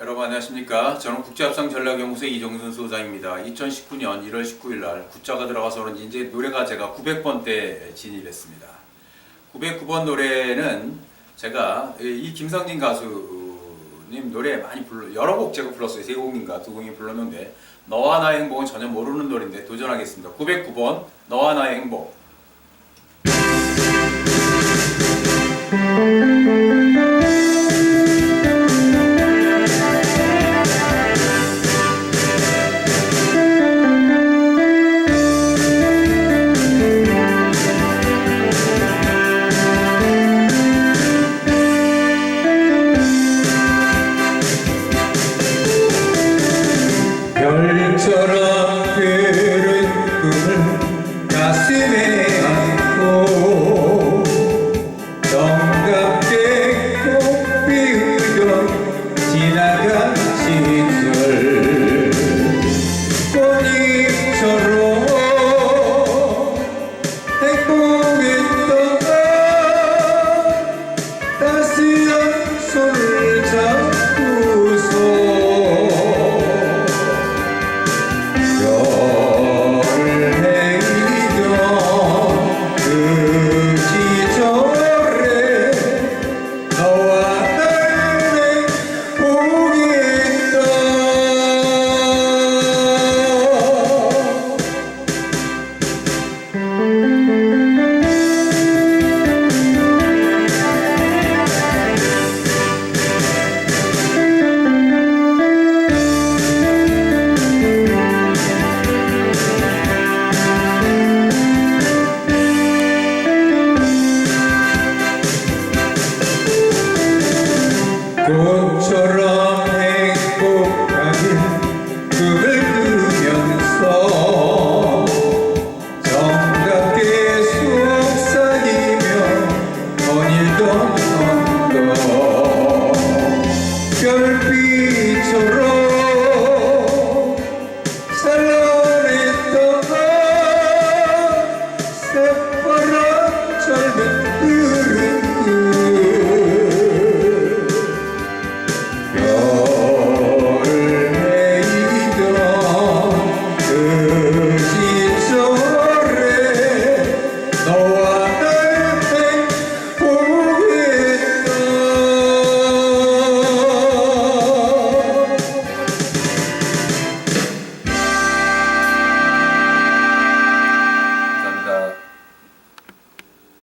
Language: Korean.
여러분 안녕하십니까? 저는 국제합상전략연구소 이정순 소장입니다. 2019년 1월 19일 날 굿자가 들어가서 그런지 이제 노래가 제가 900번대 진입했습니다. 909번 노래는 제가 이 김성진 가수님 노래 많이 불러 여러 곡 제가 불렀어요. 세 곡인가 두 곡이 불렀는데 너와 나의 행복은 전혀 모르는 노래인데 도전하겠습니다. 909번 너와 나의 행복. soru вчора.